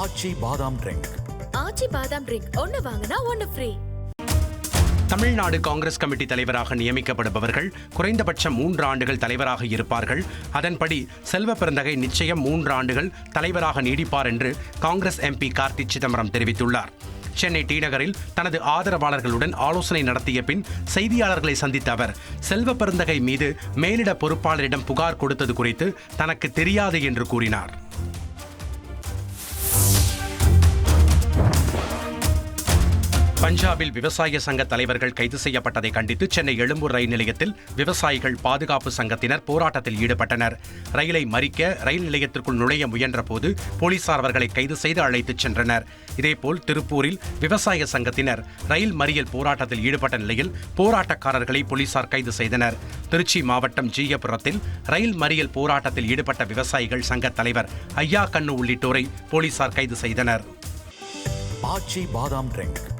ஆச்சி பாதாம் ட்ரிங்க் ஆச்சி பாதாம் ட்ரிங்க் ஒன்னு வாங்கினா ஒன்னு ஃப்ரீ தமிழ்நாடு காங்கிரஸ் கமிட்டி தலைவராக நியமிக்கப்படுபவர்கள் குறைந்தபட்சம் மூன்று ஆண்டுகள் தலைவராக இருப்பார்கள். அதன்படி செல்வ பெருந்தகை நிச்சயம் மூன்று ஆண்டுகள் தலைவராக நீடிப்பார் என்று காங்கிரஸ் எம்பி கார்த்தி சிதம்பரம் தெரிவித்துள்ளார். சென்னை டி நகரில் தனது ஆதரவாளர்களுடன் ஆலோசனை நடத்திய பின் செய்தியாளர்களை சந்தித்த அவர் செல்வ பெருந்தகை மீது மேலிட பொறுப்பாளரிடம் புகார் கொடுத்தது குறித்து தனக்கு தெரியாது என்று கூறினார். பஞ்சாபில் விவசாய சங்க தலைவர்கள் கைது செய்யப்பட்டதை கண்டித்து சென்னை எழும்பூர் ரயில் நிலையத்தில் விவசாயிகள் பாதுகாப்பு சங்கத்தினர் போராட்டத்தில் ஈடுபட்டனர். ரயிலை மறிக்க ரயில் நிலையத்திற்குள் நுழைய முயன்றபோது போலீசார் அவர்களை கைது செய்து அழைத்துச் சென்றனர். இதேபோல் திருப்பூரில் விவசாய சங்கத்தினர் ரயில் மறியல் போராட்டத்தில் ஈடுபட்ட நிலையில் போராட்டக்காரர்களை போலீசார் கைது செய்தனர். திருச்சி மாவட்டம் ஜீயபுரத்தில் ரயில் மறியல் போராட்டத்தில் ஈடுபட்ட விவசாயிகள் சங்க தலைவர் ஐயா கண்ணு உள்ளிட்டோரை போலீசார் கைது செய்தனர். ஆச்சி பாதாம் ட்ரிங்க்